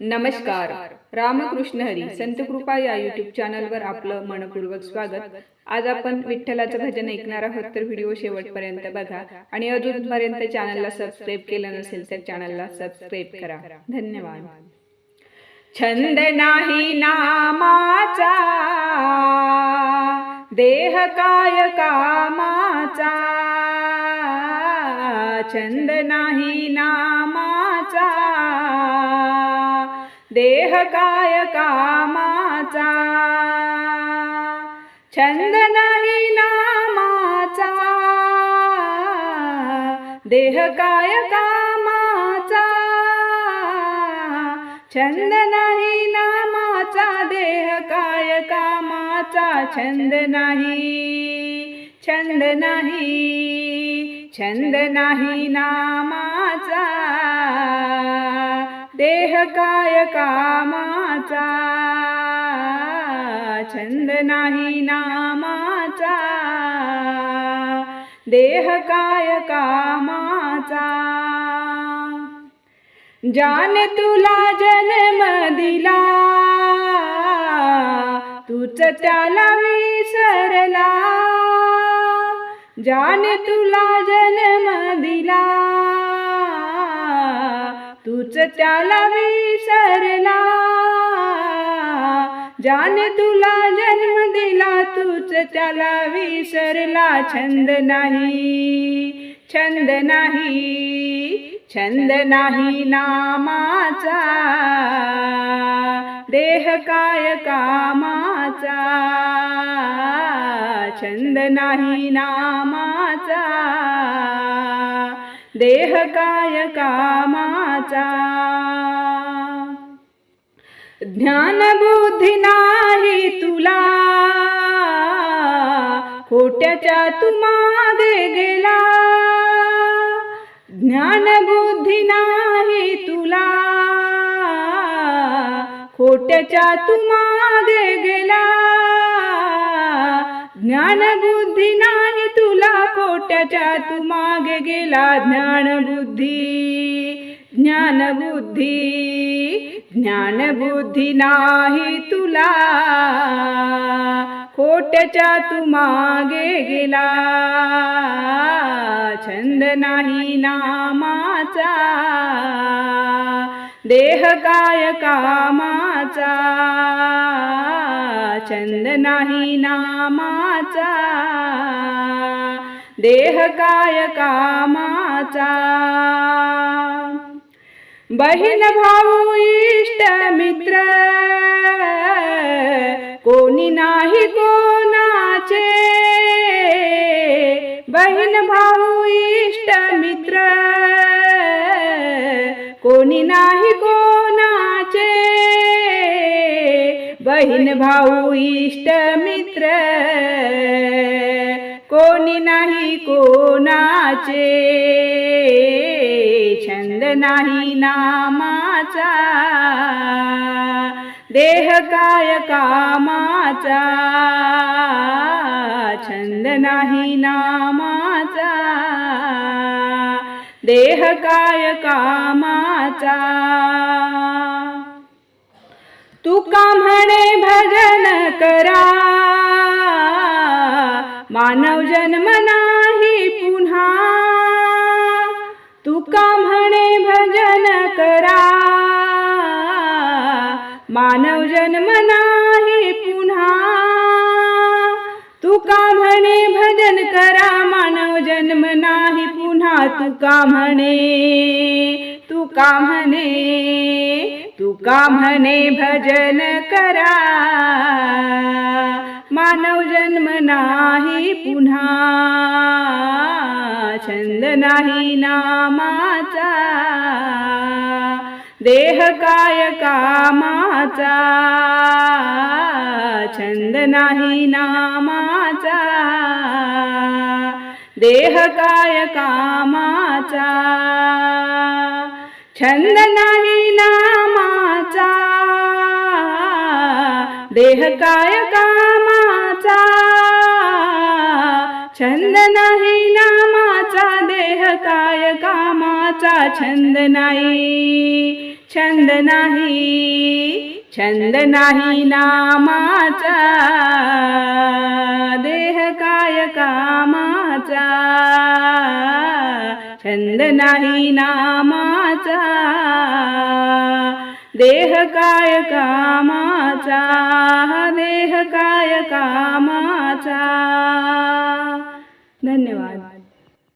नमस्कार. रामकृष्ण हरी संत कृपा या युट्यूब चॅनलवर आपलं मनपूर्वक स्वागत. आज आपण विठ्ठलाचं भजन ऐकणार आहोत तर व्हिडिओ शेवटपर्यंत बघा. आणि अजूनपर्यंत चॅनलला सबस्क्राईब केलं नसेल तर चॅनलला सबस्क्राईब करा. धन्यवाद. छंद नाही नामाचा देह काय कामाचा. छंद नाही नामाचा देह काय कामाचा? छंद नाही नामाचा? देह काय कामाचा? छंद नाही नामाचा? देह काय कामाचा? छंद नाही छंद नाही छंद नाही नामाचा? देह काय कामाचा छंद नाही नामाचा. देह काय कामाचा जान तुला जन्म दिला तूच त्याला विसरला. जान तुला जन्म दिला तूच त्याला विसरला. जान तुला जन्म दिला तूच त्याला विसरला. छंद नाही छंद नाही छंद नाही नामाचा. देह काय कामाचा? छंद नाही नामाचा. देह काय कामाचा ज्ञान बुद्धी नाही तुला. खोट्याच्या तू मागे गेला. ज्ञान बुद्धी नाही तुला. खोट्याच्या तू मागे गेला. ज्ञान बुद्धी नाही तुला कोट्याच्या तू मागे गेला ज्ञान बुद्धी ज्ञान बुद्धी ज्ञान बुद्धी नाही तुला कोट्याच्या तू मागे गेला. छंद नाही नामाचा देह काय कामाचा. छंद नाही नामाचा. देह काय कामाचा. बहीण भाऊ इष्ट मित्र. कोणी नाही कोणाचे. बहीण भाऊ इष्ट मित्र. कोणी नाही को बहीण भाऊ इष्ट मित्र. कोणी नाही कोणाचे. छंद नाही नामाचा. देह काय कामाचा. छंद नाही नामाचा. देह काय कामाचा. तुका म्हणे भजन करा? मानव जन्म नाही पुन्हा. तुका म्हणे भजन करा? मानव जन्म नाही पुन्हा. तुका म्हणे भजन करा? मानव जन्म नाही पुन्हा. तुका म्हणे? तुका म्हणे? तू का म्हणे भजन करा. मानव जन्म नाही पुन्हा छंद नाही नामाचा. देह काय कामाचा? छंद नाही नामाचा. देह काय कामाचा? छंद नाही देह काय कामाचा? छंद नाही नामाचा. देह काय कामाचा? छंद नाही. छंद नाही. छंद नाही नामाचा. देह काय कामाचा? छंद नाही नामाचा. देह काय कामाचा देह काय कामाचा धन्यवाद.